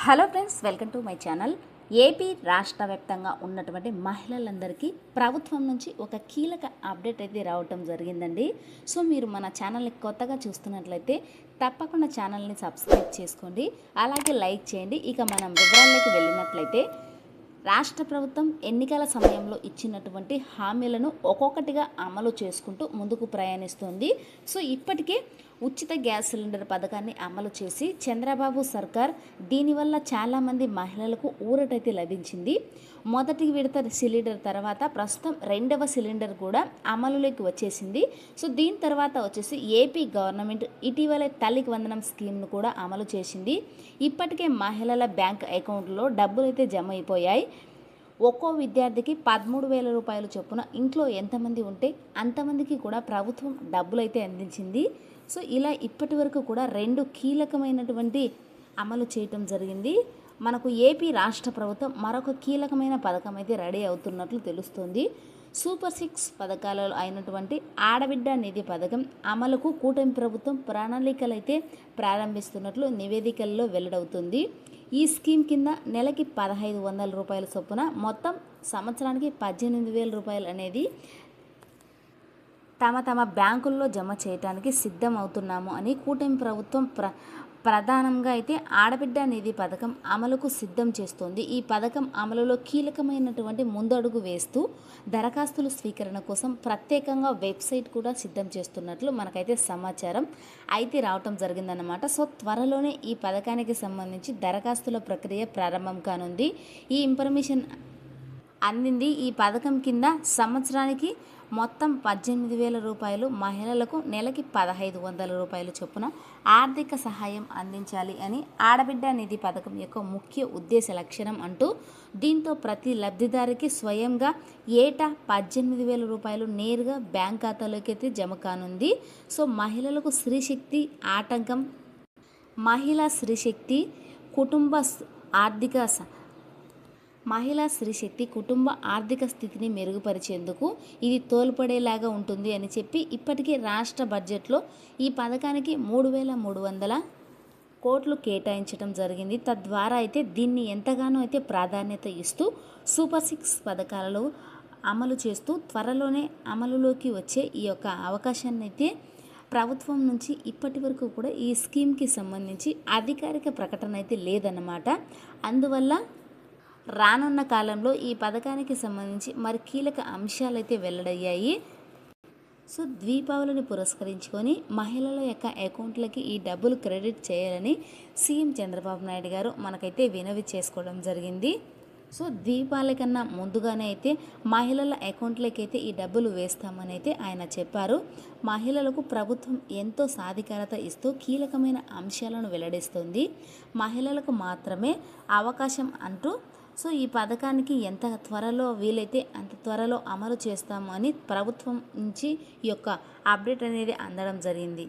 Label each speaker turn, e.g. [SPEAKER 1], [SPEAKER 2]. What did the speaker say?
[SPEAKER 1] Hello friends welcome to my channel. AP రాష్ట్ర వ్యాప్తంగా ఉన్నటువంటి మహిళలందరికీ ప్రభుత్వం నుంచి ఒక కీలక అప్డేట్ అయితే రావటం జరిగిందండి. సో మీరు మన ఛానల్ని కొత్తగా చూస్తున్నట్లయితే తప్పకుండా ఛానల్ని సబ్స్క్రైబ్ చేసుకోండి. అలాగే లైక్ చేయండి. ఇక మనం వివరాల్లోకి వెళ్ళినట్లయితే రాష్ట్ర ప్రభుత్వం ఎన్నికల సమయంలో ఇచ్చినటువంటి హామీలను ఒక్కొక్కటిగా అమలు చేసుకుంటూ ముందుకు ప్రయాణిస్తుంది. సో ఇప్పటికే ఉచిత గ్యాస్ సిలిండర్ పథకాన్ని అమలు చేసి చంద్రబాబు సర్కార్ దీనివల్ల చాలామంది మహిళలకు ఊరటైతే లభించింది. మొదటి విడత సిలిండర్ తర్వాత ప్రస్తుతం రెండవ సిలిండర్ కూడా అమలులోకి వచ్చేసింది. సో దీని తర్వాత వచ్చేసి ఏపీ గవర్నమెంట్ ఇటీవలే తల్లికి వందనం స్కీమ్ను కూడా అమలు చేసింది. ఇప్పటికే మహిళల బ్యాంక్ అకౌంట్లో డబ్బులు అయితే జమ అయిపోయాయి. ఒక్కో విద్యార్థికి పదమూడు వేల రూపాయలు చొప్పున ఇంట్లో ఎంతమంది ఉంటే అంతమందికి కూడా ప్రభుత్వం డబ్బులైతే అందించింది. సో ఇలా ఇప్పటి వరకు కూడా రెండు కీలకమైనటువంటి అమలు చేయటం జరిగింది. మనకు ఏపీ రాష్ట్ర ప్రభుత్వం మరొక కీలకమైన పథకం అయితే రెడీ అవుతున్నట్లు తెలుస్తుంది. సూపర్ సిక్స్ పథకాలలో అయినటువంటి ఆడబిడ్డ నిధి పథకం అమలుకు కూటమి ప్రభుత్వం ప్రణాళికలు అయితే ప్రారంభిస్తున్నట్లు నివేదికల్లో వెల్లడవుతుంది. ఈ స్కీమ్ కింద నెలకి పదహైదు వందల రూపాయల చొప్పున మొత్తం సంవత్సరానికి పద్దెనిమిది వేల రూపాయలు అనేది తమ తమ బ్యాంకుల్లో జమ చేయడానికి సిద్ధం అవుతున్నాము అని కూటమి ప్రభుత్వం ప్ర ప్రధానంగా అయితే ఆడబిడ్డ నిధి పథకం అమలుకు సిద్ధం చేస్తోంది. ఈ పథకం అమలులో కీలకమైనటువంటి ముందడుగు వేస్తూ దరఖాస్తుల స్వీకరణ కోసం ప్రత్యేకంగా వెబ్సైట్ కూడా సిద్ధం చేస్తున్నట్లు మనకైతే సమాచారం అయితే రావటం జరిగిందన్నమాట. సో త్వరలోనే ఈ పథకానికి సంబంధించి దరఖాస్తుల ప్రక్రియ ప్రారంభం కానుంది. ఈ ఇన్ఫర్మేషన్ అందింది. ఈ పథకం కింద సంవత్సరానికి మొత్తం పద్దెనిమిది వేల రూపాయలు మహిళలకు నెలకి పదహైదు వందల రూపాయలు చొప్పున ఆర్థిక సహాయం అందించాలి అని ఆడబిడ్డ నిధి పథకం యొక్క ముఖ్య ఉద్దేశ లక్షణం అంటూ దీంతో ప్రతి లబ్ధిదారికి స్వయంగా ఏటా పద్దెనిమిది వేల రూపాయలు నేరుగా బ్యాంక్ ఖాతాలోకి అయితే జమ కానుంది. సో మహిళలకు స్త్రీశక్తి ఆటంకం మహిళా స్త్రీశక్తి కుటుంబ ఆర్థిక మహిళా స్త్రీశక్తి కుటుంబ ఆర్థిక స్థితిని మెరుగుపరిచేందుకు ఇది తోల్పడేలాగా ఉంటుంది అని చెప్పి ఇప్పటికే రాష్ట్ర బడ్జెట్లో ఈ పథకానికి మూడు వేల మూడు వందల కోట్లు కేటాయించడం జరిగింది. తద్వారా అయితే దీన్ని ఎంతగానో అయితే ప్రాధాన్యత ఇస్తూ సూపర్ సిక్స్ పథకాలలో అమలు చేస్తూ త్వరలోనే అమలులోకి వచ్చే ఈ యొక్క అవకాశాన్ని అయితే ప్రభుత్వం నుంచి ఇప్పటి వరకు కూడా ఈ స్కీమ్కి సంబంధించి అధికారిక ప్రకటన అయితే లేదన్నమాట. అందువల్ల రానున్న కాలంలో ఈ పథకానికి సంబంధించి మరి కీలక అంశాలైతే వెల్లడయ్యాయి. సో దీపావళిని పురస్కరించుకొని మహిళల యొక్క అకౌంట్లకి ఈ డబ్బులు క్రెడిట్ చేయాలని సీఎం చంద్రబాబు నాయుడు గారు మనకైతే వినవి చేసుకోవడం జరిగింది. సో దీపావళి కన్నా ముందుగానే అయితే మహిళల అకౌంట్లకి అయితే ఈ డబ్బులు వేస్తామని అయితే ఆయన చెప్పారు. మహిళలకు ప్రభుత్వం ఎంతో సాధికారత ఇస్తూ కీలకమైన అంశాలను వెల్లడిస్తుంది. మహిళలకు మాత్రమే అవకాశం అంటూ సో ఈ పథకానికి ఎంత త్వరలో వీలైతే అంత త్వరలో అమలు చేస్తాము అని ప్రభుత్వం నుంచి ఈ యొక్క అప్డేట్ అనేది అందడం జరిగింది.